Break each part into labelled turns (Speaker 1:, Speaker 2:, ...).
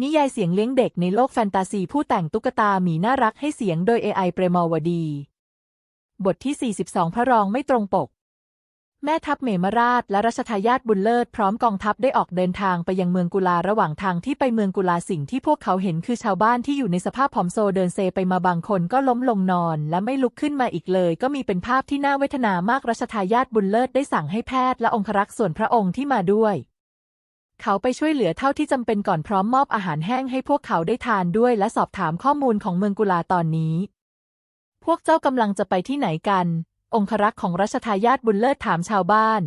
Speaker 1: นิยายเสียงเลี้ยงเด็กในโลกแฟนตาซีผู้แต่งตุ๊กตาหมีน่ารักให้เสียงโดย AI เปรมาวดี บทที่ 42 พระรองไม่ตรงปก แม่ทัพเมมราชและรัชทายาทบุญเลิศพร้อมกองทัพได้ออกเดินทางไปยังเมืองกุลาระหว่างทางที่ไปเมืองกุลาสิ่งที่พวกเขาเห็นคือชาวบ้านที่อยู่ในสภาพผอมโซเดินเซไปมาบางคนก็ล้มลงนอน และไม่ลุกขึ้นมาอีกเลย ก็มีเป็นภาพที่น่าเวทนามากรัชทายาทบุญเลิศได้สั่งให้แพทย์และองครักษ์ส่วนพระองค์ที่มาด้วย เขาไปช่วยเหลือเท่าที่จำเป็นก่อนพร้อมมอบอาหารแห้งให้พวกเขาได้ทานด้วยและสอบถามข้อมูลของเมืองกุลาตอนนี้ พวกเจ้ากำลังจะไปที่ไหนกัน องครักษ์ของรัชทายาทบุญเลิศถามชาวบ้าน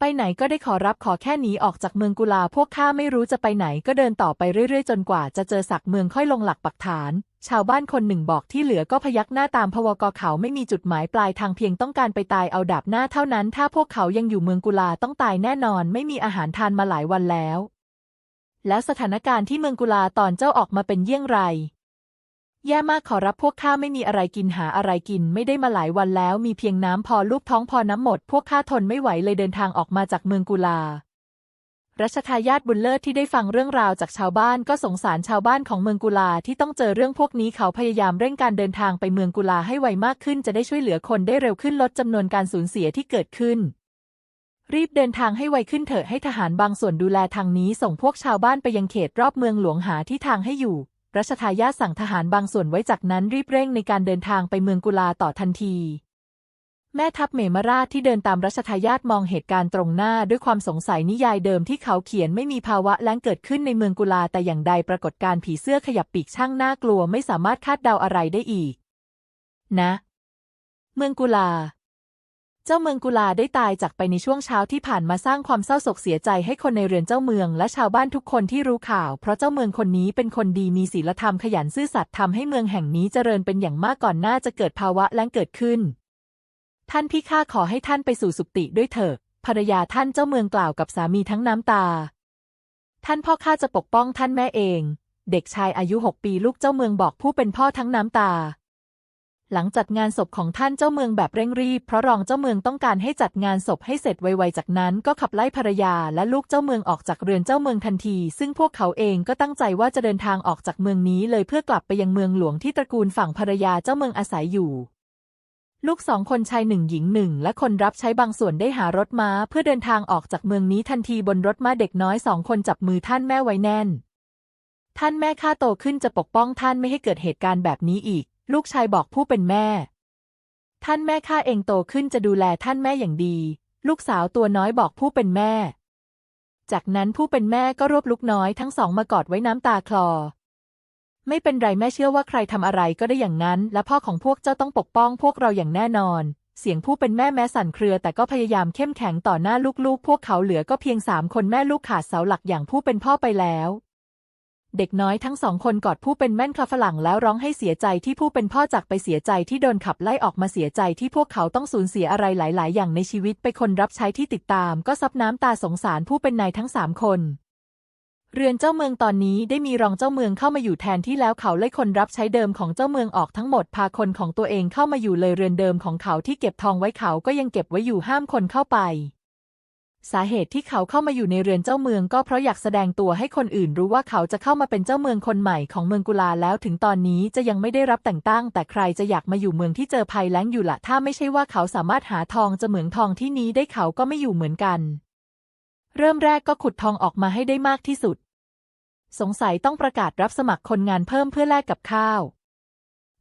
Speaker 1: ไปไหนก็ได้ขอรับขอแค่หนีออกจากเมืองกุลาพวกข้าไม่รู้จะไปไหนก็เดินต่อไปเรื่อยๆ จนกว่าจะเจอสักเมืองค่อยลงหลักปักฐาน ชาวบ้านคนหนึ่งบอกที่เหลือก็พยักหน้าตามพวกเขาไม่มีจุดหมายปลายทางเพียงต้องการไปตายเอาดาบหน้าเท่านั้น ถ้าพวกเขายังอยู่เมืองกุลาต้องตายแน่นอนไม่มีอาหารทานมาหลายวันแล้ว แล้วสถานการณ์ที่เมืองกุลาตอนเจ้าออกมาเป็นเยี่ยงไร แย่มากขอรับพวกข้าไม่มีอะไรกินหาอะไรกินไม่ได้มาหลายวันแล้ว มีเพียงน้ำพอลูกท้องพอน้ำหมด พวกข้าทนไม่ไหวเลยเดินทางออกมาจากเมืองกุลารัชทายาทบุญเลิศที่ได้ฟังเรื่องราวจากชาวบ้านก็สงสารชาวบ้านของเมืองกุลาที่ต้องเจอเรื่องพวกนี้เขาพยายามเร่งการเดินทางไปเมืองกุลาให้ไวมากขึ้น จะได้ช่วยเหลือคนได้เร็วขึ้นลดจำนวนการสูญเสียที่เกิดขึ้น รีบเดินทางให้ไวขึ้นเถอะให้ทหารบางส่วนดูแลทางนี้ ส่งพวกชาวบ้านไปยังเขตรอบเมืองหลวงหาที่ทางให้อยู่ รัชทายาทสั่งทหารบางส่วนไว้จากนั้นรีบเร่งในการเดินทางไปเมืองกุลาต่อทันทีแม่ทัพเมมราชที่เดินตามรัชทายาทมองเหตุการณ์ตรงหน้าด้วยความสงสัยนิยายเดิมที่เขาเขียนไม่มีภาวะแล้งเกิดขึ้นในเมืองกุลาแต่อย่างใดปรากฏการผีเสื้อขยับปีกช่างน่ากลัวไม่สามารถคาดเดาอะไรได้อีก นะ เมืองกุลา เจ้าเมืองกุลาได้ตายจากไปในช่วงเช้าที่ผ่านมาสร้างความเศร้าโศกเสียใจให้คนในเรือนเจ้าเมืองและชาวบ้านทุกคนที่รู้ข่าว เพราะเจ้าเมืองคนนี้เป็นคนดีมีศีลธรรมขยันซื่อสัตย์ทำให้เมืองแห่งนี้เจริญเป็นอย่างมากก่อนหน้าจะเกิดภาวะแล้งเกิดขึ้น ท่านพี่ข้าขอให้ท่านไปสู่สุคติด้วยเถิดภรรยาท่านเจ้าเมืองกล่าวกับสามีทั้งน้ำตา ท่านพ่อข้าจะปกป้องท่านแม่เอง เด็กชายอายุหกปีลูกเจ้าเมืองบอกผู้เป็นพ่อทั้งน้ำตา หลังจัดงานศพของท่านเจ้าเมืองแบบเร่งรีบ เพราะรองเจ้าเมืองต้องการให้จัดงานศพให้เสร็จไวๆ จากนั้นก็ขับไล่ภรรยาและลูกเจ้าเมืองออกจากเรือนเจ้าเมืองทันที ซึ่งพวกเขาเองก็ตั้งใจว่าจะเดินทางออกจากเมืองนี้เลยเพื่อกลับไปยังเมืองหลวงที่ตระกูลฝั่งภรรยาเจ้าเมืองอาศัยอยู่ ลูกสองคนชายหนึ่งหญิงหนึ่งและคนรับใช้บางส่วนได้หารถม้า เพื่อเดินทางออกจากเมืองนี้ทันทีบนรถม้าเด็กน้อยสองคนจับมือท่านแม่ไว้แน่น ท่านแม่ข้าโตขึ้นจะปกป้องท่านไม่ให้เกิดเหตุการณ์แบบนี้อีก ลูกชายบอกผู้เป็นแม่ ท่านแม่ข้าเองโตขึ้นจะดูแลท่านแม่อย่างดี ลูกสาวตัวน้อยบอกผู้เป็นแม่ จากนั้นผู้เป็นแม่ก็รวบลูกน้อยทั้งสองมากอดไว้น้ำตาคลอ ไม่เป็นไรแม่เชื่อว่าใครทำอะไรก็ได้อย่างนั้น และพ่อของพวกเจ้าต้องปกป้องพวกเราอย่างแน่นอน เสียงผู้เป็นแม่แม้สั่นเครือ แต่ก็พยายามเข้มแข็งต่อหน้าลูกๆ พวกเขาเหลือก็เพียงสามคนแม่ลูกขาดเสาหลักอย่างผู้เป็นพ่อไปแล้ว เด็กน้อยทั้งสองคนกอดผู้เป็นแม่นคาฝรั่งแล้วร้องให้เสียใจที่ผู้เป็นพ่อจากไปเสียใจที่โดนขับไล่ออกมาเสียใจที่พวกเขาต้องสูญเสียอะไรหลาย ๆ อย่างในชีวิตไปคนรับใช้ที่ติดตาม ก็ซับน้ำตาสงสารผู้เป็นนายทั้งสามคนเรือนเจ้าเมืองตอนนี้ได้มีรองเจ้าเมืองเข้ามาอยู่แทนที่แล้วเขาไล่คนรับใช้เดิมของเจ้าเมืองออกทั้งหมดพาคนของตัวเองเข้ามาอยู่เลยเรือนเดิมของเขาที่เก็บทองไว้เขาก็ยังเก็บไว้อยู่ห้ามคนเข้าไป สาเหตุที่เขาเข้ามาอยู่ในเรือนเจ้าเมืองก็เพราะอยากแสดงตัวให้คนอื่นรู้ว่าเขาจะเข้ามาเป็นเจ้าเมืองคนใหม่ของเมืองกุลาแล้วถึงตอนนี้จะยังไม่ได้รับแต่งตั้ง แต่ใครจะอยากมาอยู่เมืองที่เจอภัยแล้งอยู่ละถ้าไม่ใช่ว่าเขาสามารถหาทองจะเหมืองทองที่นี้ได้เขาก็ไม่อยู่เหมือนกัน เริ่มแรกก็ขุดทองออกมาให้ได้มากที่สุด สงสัยต้องประกาศรับสมัครคนงานเพิ่มเพื่อแลกกับข้าว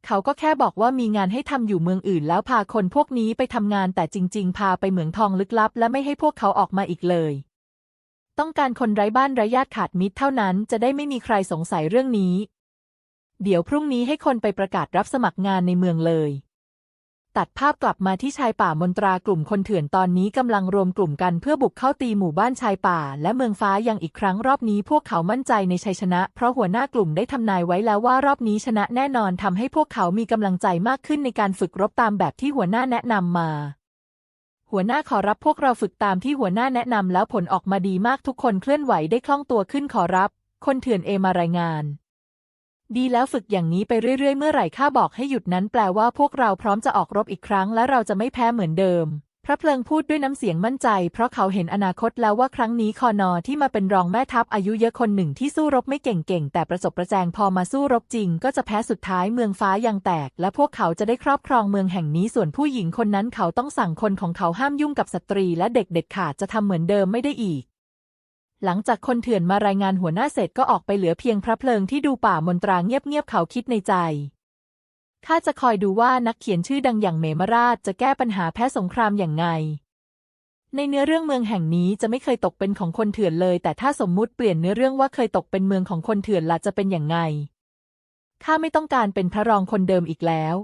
Speaker 1: เขาก็แค่บอกว่ามีงานให้ทำอยู่เมืองอื่น แล้วพาคนพวกนี้ไปทำงานแต่จริง ๆ พาไปเหมืองทองลึกลับ และไม่ให้พวกเขาออกมาอีกเลย ต้องการคนไร้บ้านไร้ญาติขาดมิตรเท่านั้นจะได้ไม่มีใครสงสัยเรื่องนี้ เดี๋ยวพรุ่งนี้ให้คนไปประกาศรับสมัครงานในเมืองเลย ตัดภาพกลับมาที่ชายป่ามนตรากลุ่มคนเถื่อนตอนนี้กำลังรวมกลุ่มกันเพื่อบุกเข้าตีหมู่บ้านชายป่า และเมืองฟ้ายังอีกครั้งรอบนี้พวกเขามั่นใจในชัยชนะ เพราะหัวหน้ากลุ่มได้ทำนายไว้แล้วว่ารอบนี้ชนะแน่นอนทำให้พวกเขามีกำลังใจมากขึ้นในการฝึกรบตามแบบที่หัวหน้าแนะนำมา หัวหน้าขอรับพวกเราฝึกตามที่หัวหน้าแนะนำแล้วผลออกมาดีมากทุกคนเคลื่อนไหวได้คล่องตัวขึ้นขอรับ คนเถื่อนเอมารายงาน ดีแล้วฝึกอย่างนี้ไปเรื่อยๆ เมื่อไหร่ข้าบอกให้หยุดนั้นแปลว่าพวกเราพร้อมจะออกรบอีกครั้ง และเราจะไม่แพ้เหมือนเดิม พระเพลิงพูดด้วยน้ำเสียงมั่นใจ เพราะเขาเห็นอนาคตแล้วว่าครั้งนี้คอนอที่มาเป็นรองแม่ทัพอายุเยอะคนหนึ่งที่สู้รบไม่เก่งๆ แต่ประสบประแจงพอมาสู้รบจริง ก็จะแพ้สุดท้ายเมืองฟ้ายังแตก และพวกเขาจะได้ครอบครองเมืองแห่งนี้ส่วนผู้หญิงคนนั้นเขาต้องสั่งคนของเขาห้ามยุ่งกับสตรี และเด็กเด็ดขาดจะทำเหมือนเดิมไม่ได้อีก หลังจากคนเถื่อนมารายงานหัวหน้าเสร็จก็ออกไปเหลือเพียงพระเพลิงที่ดูป่ามนตราเงียบๆเขาคิดในใจข้าจะคอยดูว่านักเขียนชื่อดังอย่างเมมราชจะแก้ปัญหาแพ้สงครามอย่างไง ในเนื้อเรื่องเมืองแห่งนี้จะไม่เคยตกเป็นของคนเถื่อนเลย แต่ถ้าสมมุติเปลี่ยนเนื้อเรื่องว่าเคยตกเป็นเมืองของคนเถื่อนละจะเป็นอย่างไงข้าไม่ต้องการเป็นพระรองคนเดิมอีกแล้ว